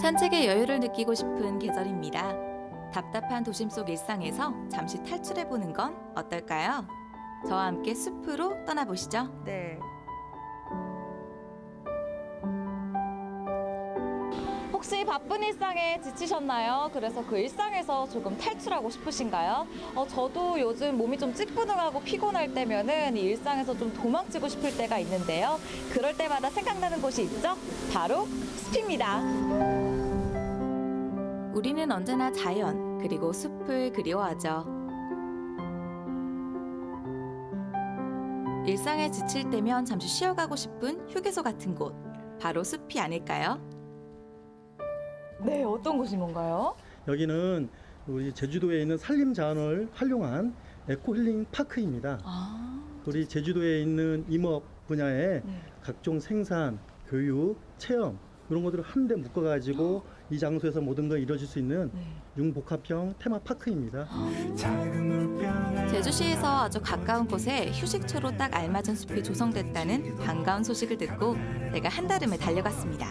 산책의 여유를 느끼고 싶은 계절입니다. 답답한 도심 속 일상에서 잠시 탈출해 보는 건 어떨까요? 저와 함께 숲으로 떠나보시죠. 네. 혹시 바쁜 일상에 지치셨나요? 그래서 그 일상에서 조금 탈출하고 싶으신가요? 어, 저도 요즘 몸이 좀 찌뿌둥하고 피곤할 때면은 이 일상에서 좀 도망치고 싶을 때가 있는데요. 그럴 때마다 생각나는 곳이 있죠? 바로 숲입니다. 우리는 언제나 자연 그리고 숲을 그리워하죠. 일상에 지칠 때면 잠시 쉬어가고 싶은 휴게소 같은 곳 바로 숲이 아닐까요? 네, 어떤 곳인 건가요? 여기는 우리 제주도에 있는 산림 자원을 활용한 에코 힐링 파크입니다. 아, 우리 제주도에 있는 임업 분야에 네. 각종 생산, 교육, 체험 이런 것들을 한데 묶어가지고 이 장소에서 모든 걸 이루어질 수 있는 네. 융복합형 테마 파크입니다. 제주시에서 아주 가까운 곳에 휴식처로 딱 알맞은 숲이 조성됐다는 반가운 소식을 듣고 제가 한달음에 달려갔습니다.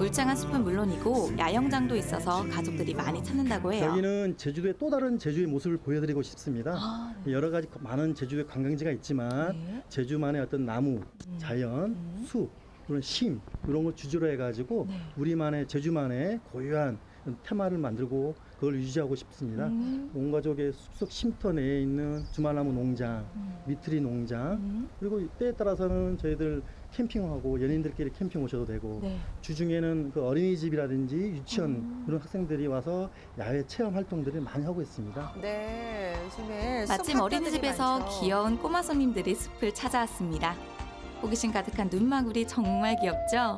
울창한 숲은 물론이고 야영장도 있어서 가족들이 많이 찾는다고 해요. 여기는 제주도의 또 다른 제주의 모습을 보여드리고 싶습니다. 아, 네. 여러 가지 많은 제주의 관광지가 있지만 네. 제주만의 어떤 나무, 음. 자연, 음. 숲, 그런 심 이런 걸 주제로 해가지고 네. 우리만의 제주만의 고유한 테마를 만들고 그걸 유지하고 싶습니다. 음. 온 가족의 숲속 쉼터 내에 있는 주말나무 농장, 음. 미트리 농장 음. 그리고 때에 따라서는 저희들 캠핑하고 연인들끼리 캠핑 오셔도 되고 네. 주중에는 그 어린이집이라든지 유치원 음. 그런 학생들이 와서 야외 체험 활동들을 많이 하고 있습니다. 네. 요즘에 숲 마침 어린이집에서 많죠. 귀여운 꼬마 손님들이 숲을 찾아왔습니다. 호기심 가득한 눈망울이 정말 귀엽죠?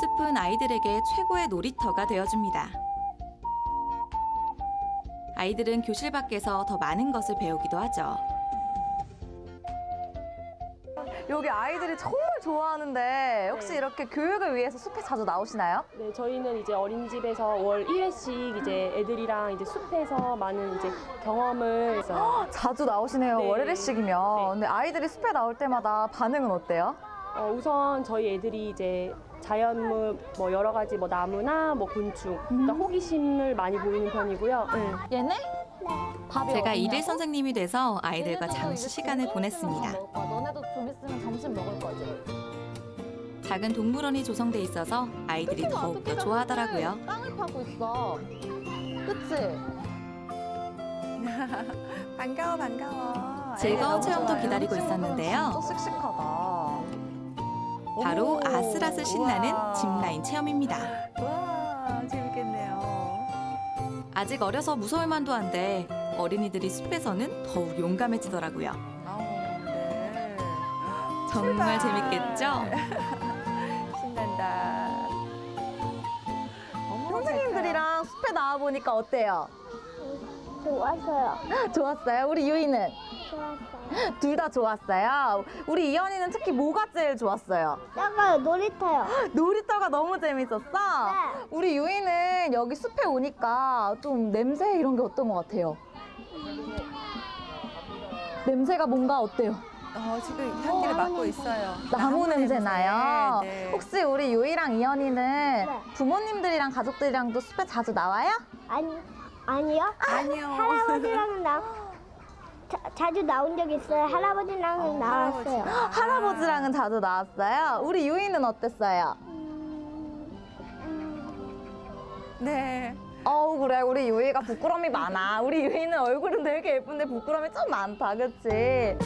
숲은 아이들에게 최고의 놀이터가 되어줍니다. 아이들은 교실 밖에서 더 많은 것을 배우기도 하죠. 여기 아이들이 정말 좋아하는데 혹시 네. 이렇게 교육을 위해서 숲에 자주 나오시나요? 네, 저희는 이제 어린이집에서 월 1회씩 이제 애들이랑 이제 숲에서 많은 이제 경험을 해서 자주 나오시네요. 네. 월요일씩이면. 네. 근데 아이들이 숲에 나올 때마다 반응은 어때요? 어, 우선 저희 애들이 이제 자연물 뭐 여러 가지 뭐 나무나 뭐 곤충 그러니까 호기심을 많이 보이는 편이고요. 네. 얘네? 제가? 일일 선생님이 돼서 아이들과 잠시 시간을 보냈습니다. 너네도 좀 있으면 점심 먹을 거지. 작은 동물원이 조성돼 있어서 아이들이 더욱더 좋아하더라고요. 땅을 파고 있어. 그치? 반가워 반가워. 즐거운 체험도. 기다리고 있었는데요. 진짜 씩씩하다. 바로 오, 아슬아슬 신나는 우와. 짚라인 체험입니다. 와 재밌겠네요. 아직 어려서 무서울 만도 한데 어린이들이 숲에서는 더욱 용감해지더라고요. 아우, 네. 정말 출발. 재밌겠죠? 신난다. 어머, 선생님들이랑 숲에 나와 보니까 어때요? 좋았어요. 좋았어요? 우리 유이는 좋았어요. 둘 다 좋았어요. 우리 이현이는 특히 뭐가 제일 좋았어요? 작아요. 놀이터요. 놀이터가 너무 재밌었어. 네. 우리 유이는 여기 숲에 오니까 좀 냄새 이런 게 어떤 것 같아요? 냄새가 뭔가 어때요? 어, 지금 향기를 맡고 있어요. 나무 냄새 나요. 네. 혹시 우리 유이랑 이현이는 네. 부모님들이랑 가족들이랑도 숲에 자주 나와요? 아니, 아니요. 아니요. 할아버지랑 나 자, 자주 나온 적 있어요. 할아버지랑 어, 나왔어요. 할아버지랑. 할아버지랑은 자주 나왔어요. 우리 유이는 어땠어요? 네. 어우 그래 우리 유이가 부끄러움이 많아. 우리 유이는 얼굴은 되게 예쁜데 부끄러움이 좀 많다, 그치?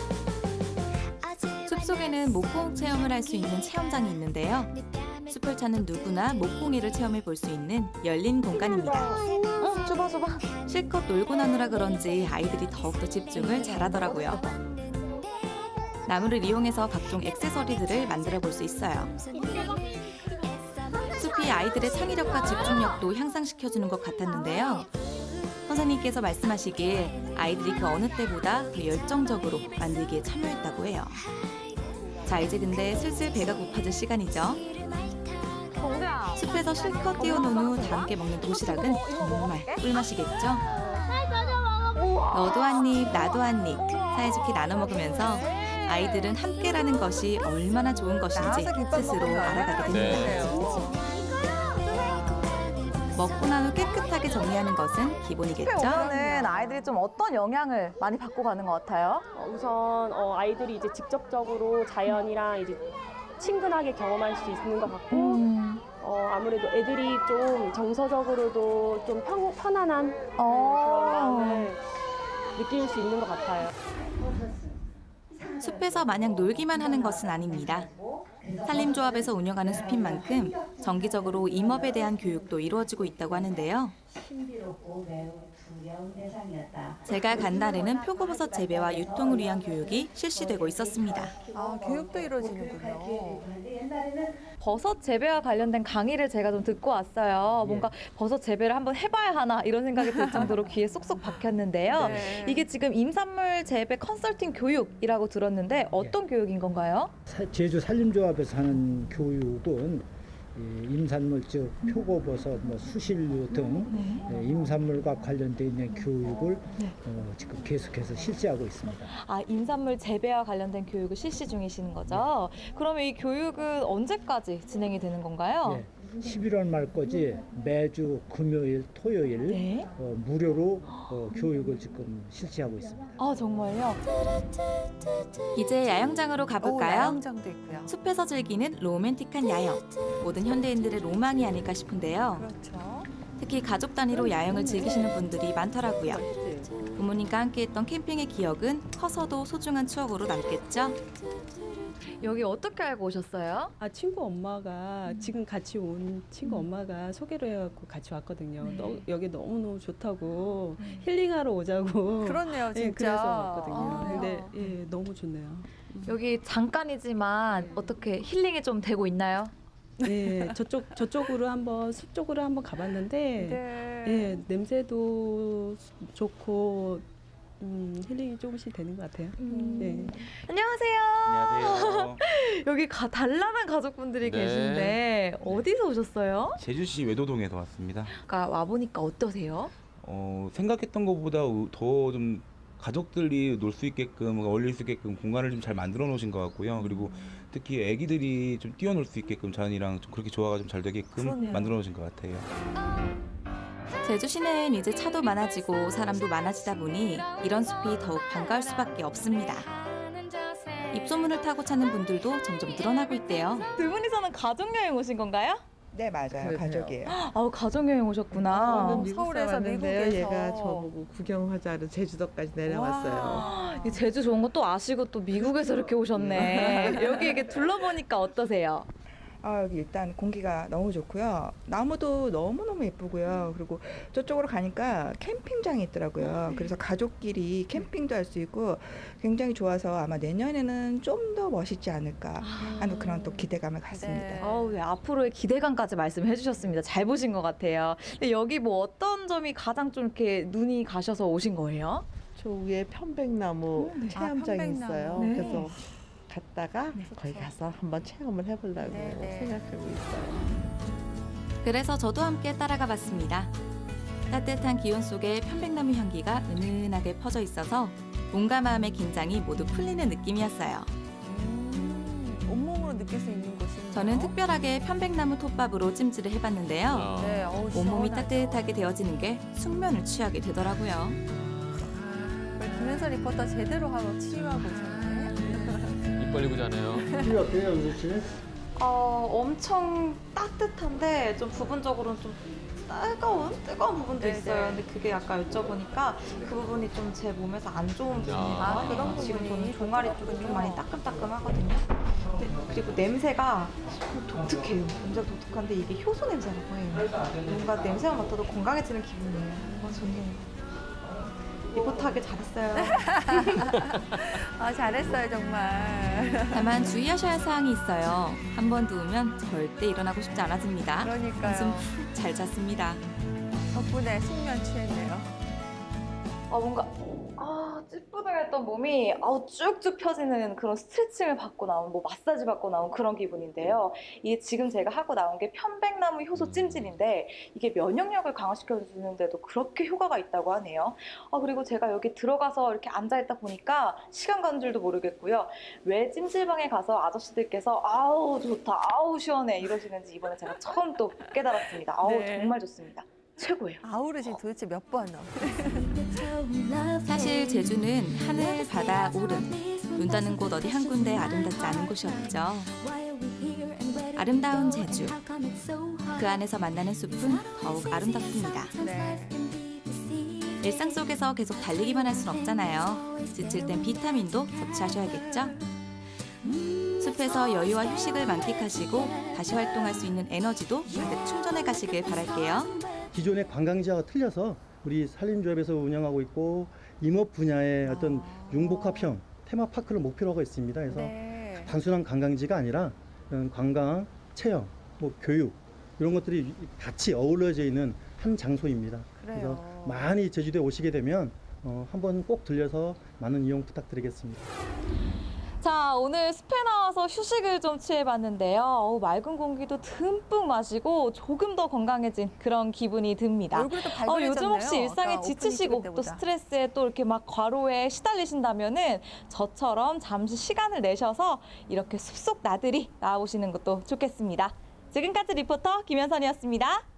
숲속에는 목공 체험을 할 수 있는 체험장이 있는데요. 숲을 찾는 누구나 목공예를 체험해 볼 수 있는 열린 공간입니다. 응, 줘봐 줘봐. 실컷 놀고 나느라 그런지 아이들이 더욱더 집중을 잘하더라고요. 나무를 이용해서 각종 액세서리들을 만들어 볼 수 있어요. 숲이 아이들의 창의력과 집중력도 향상시켜주는 것 같았는데요. 선생님께서 말씀하시길 아이들이 그 어느 때보다 더 열정적으로 만들기에 참여했다고 해요. 자, 이제 근데 슬슬 배가 고파질 시간이죠. 숲에서 실컷 뛰어논 후다 함께 먹는 도시락은 정말 꿀맛이겠죠? 너도 한 입, 나도 한 입, 사이좋게 나눠 먹으면서 아이들은 함께라는 것이 얼마나 좋은 것인지 스스로 알아가게 네. 됩니다. 먹고 난 후 깨끗하게 정리하는 것은 기본이겠죠. 오면은 아이들이 좀 어떤 영향을 많이 받고 가는 것 같아요? 어, 우선 어, 아이들이 이제 직접적으로 자연이랑 이제 친근하게 경험할 수 있는 것 같고 음. 어, 아무래도 애들이 좀 정서적으로도 좀 평, 편안한 네, 어. 그런 마음을 느낄 수 있는 것 같아요. 숲에서 마냥 놀기만 하는 것은 아닙니다. 산림조합에서 운영하는 숲인 만큼 정기적으로 임업에 대한 교육도 이루어지고 있다고 하는데요. 제가 간 날에는 표고버섯 재배와 유통을 위한 교육이 실시되고 있었습니다. 아, 교육도 이루어지는군요. 버섯 재배와 관련된 강의를 제가 좀 듣고 왔어요. 뭔가 버섯 재배를 한번 해봐야 하나 이런 생각이 들 정도로 귀에 쏙쏙 박혔는데요. 네. 이게 지금 임산물 재배 컨설팅 교육이라고 들었는데 어떤 교육인 건가요? 사- 제주 산림조합에서 하는 교육은 이 임산물 즉 표고버섯, 뭐 수실류 등 예, 임산물과 관련돼 있는 교육을 어, 지금 계속해서 실시하고 있습니다. 아, 임산물 재배와 관련된 교육을 실시 중이시는 거죠? 그러면 이 교육은 언제까지 진행이 되는 건가요? 예, 11월 말까지 매주 금요일, 토요일 네. 어, 무료로 어, 교육을 지금 실시하고 있습니다. 아, 정말요? 이제 야영장으로 오, 가볼까요? 야영장도 있고요. 숲에서 즐기는 로맨틱한 야영. 모든 현대인들의 로망이 아닐까 싶은데요. 그렇죠. 특히 가족 단위로 야영을 즐기시는 분들이 많더라고요. 부모님과 함께했던 캠핑의 기억은 커서도 소중한 추억으로 남겠죠? 여기 어떻게 알고 오셨어요? 아 친구 엄마가 지금 같이 온 친구 엄마가 소개를 해갖고 같이 왔거든요. 네. 너, 여기 너무 너무 좋다고 힐링하러 오자고. 그렇네요, 진짜. 예, 그래서 왔거든요. 아. 근데 예, 너무 좋네요. 여기 잠깐이지만 어떻게 힐링이 좀 되고 있나요? 예, 저쪽 저쪽으로 한번 숲 쪽으로 한번 가봤는데 네. 예, 냄새도 좋고 음, 힐링이 조금씩 되는 것 같아요. 음. 네. 안녕하세요. 안녕하세요. 여기 가, 단란한 가족분들이 네. 계신데 어디서 오셨어요? 제주시 외도동에서 왔습니다. 아까 와 보니까 어떠세요? 어, 생각했던 것보다 더 좀 가족들이 놀 수 있게끔 어울릴 수 있게끔 공간을 좀 잘 만들어 놓으신 것 같고요. 그리고 특히 아기들이 좀 뛰어놀 수 있게끔 자연이랑 좀 그렇게 조화가 좀 잘 되게끔 그러네요. 만들어 놓으신 것 같아요. 제주 시내엔 이제 차도 많아지고 사람도 많아지다 보니 이런 숲이 더욱 반가울 수밖에 없습니다. 입소문을 타고 찾는 분들도 점점 늘어나고 있대요. 두 분이서는 가족 여행 오신 건가요? 네 맞아요 가족이에요. 아우 가족 여행 오셨구나. 저는 서울에서 미국에서. 얘가 저보고 구경하자로 제주도까지 내려왔어요. 와. 이 제주 좋은 거 또 아시고 또 미국에서 이렇게 오셨네. 여기 이렇게 둘러보니까 어떠세요? 아, 여기 일단 공기가 너무 좋고요. 나무도 너무 너무 예쁘고요. 그리고 저쪽으로 가니까 캠핑장이 있더라고요. 그래서 가족끼리 캠핑도 할 수 있고 굉장히 좋아서 아마 내년에는 좀 더 멋있지 않을까 하는 그런 또 기대감을 갖습니다. 네. 아우, 네, 앞으로의 기대감까지 말씀해 주셨습니다. 잘 보신 것 같아요. 근데 여기 뭐 어떤 점이 가장 좀 이렇게 눈이 가셔서 오신 거예요? 저 위에 편백나무 체험장이 아, 편백나무. 있어요. 네. 그래서 갔다가 거기 가서 한번 체험을 해보려고 네, 네. 생각하고 있어요. 그래서 저도 함께 따라가 봤습니다. 따뜻한 기온 속에 편백나무 향기가 은은하게 퍼져 있어서 몸과 마음의 긴장이 모두 풀리는 느낌이었어요. 음, 온몸으로 느낄 수 있는 곳이네요. 저는 특별하게 편백나무 톱밥으로 찜질을 해봤는데요. 네, 어우, 온몸이 시원하죠. 따뜻하게 되어지는 게 숙면을 취하게 되더라고요. 우리 김현서 리포터 제대로 하고 치유하고 오셨네. 입 벌리고 자네요. 이게 어때요, 우리 씨? 어, 엄청 따뜻한데 좀 부분적으로는 좀 뜨거운 뜨거운 부분도 네, 있어요. 네. 근데 그게 아까 여쭤보니까 그 부분이 좀 제 몸에서 안 좋은 부분이에요. 아, 그런 지금 부분이 저는 종아리 쪽이. 좀 많이 따끔따끔하거든요. 근데 그리고 냄새가 독특해요. 냄새가 독특한데 이게 효소 냄새라고 해요. 뭔가 냄새만 맡아도 건강해지는 기분이에요. 어, 좋네요. 리포트하기 잘했어요. 아, 잘했어요, 정말. 다만 주의하셔야 할 사항이 있어요. 한 번 누우면 절대 일어나고 싶지 않아집니다. 그러니까요. 푹잘 잤습니다. 덕분에 숙면 취했네요. 아 뭔가 아, 찌뿌둥했던 몸이 아우 쭉쭉 펴지는 그런 스트레칭을 받고 나온 뭐 마사지 받고 나온 그런 기분인데요. 이게 지금 제가 하고 나온 게 편백나무 효소 찜질인데 이게 면역력을 강화시켜 주는데도 그렇게 효과가 있다고 하네요. 아 그리고 제가 여기 들어가서 이렇게 앉아 있다 보니까 시간 가는 줄도 모르겠고요. 왜 찜질방에 가서 아저씨들께서 아우 좋다, 아우 시원해 이러시는지 이번에 제가 처음 또 깨달았습니다. 아우 네. 정말 좋습니다. 최고예요. 아우르지 도대체 몇 번? 사실 제주는 하늘, 바다, 오름, 눈 닿는 곳 어디 한 군데 아름답지 않은 곳이 없죠. 아름다운 제주. 그 안에서 만나는 숲은 더욱 아름답습니다. 네. 일상 속에서 계속 달리기만 할 순 없잖아요. 지칠 땐 비타민도 섭취하셔야겠죠? 숲에서 여유와 휴식을 만끽하시고 다시 활동할 수 있는 에너지도 가득 충전해 가시길 바랄게요. 기존의 관광지와 틀려서 우리 산림조합에서 운영하고 있고 임업 분야의 어떤 융복합형 테마파크를 목표로 하고 있습니다. 그래서 네. 단순한 관광지가 아니라 관광, 체험, 뭐 교육 이런 것들이 같이 어우러져 있는 한 장소입니다. 그래요. 서 많이 제주도에 오시게 되면 어, 한번 꼭 들려서 많은 이용 부탁드리겠습니다. 자, 오늘 숲에 나와서 휴식을 좀 취해봤는데요. 어우, 맑은 공기도 듬뿍 마시고 조금 더 건강해진 그런 기분이 듭니다. 얼굴도 어. 요즘 혹시 일상에 지치시고 또. 스트레스에 또 이렇게 막 과로에 시달리신다면은 저처럼 잠시 시간을 내셔서 이렇게 숲속 나들이 나오시는 것도 좋겠습니다. 지금까지 리포터 김현선이었습니다.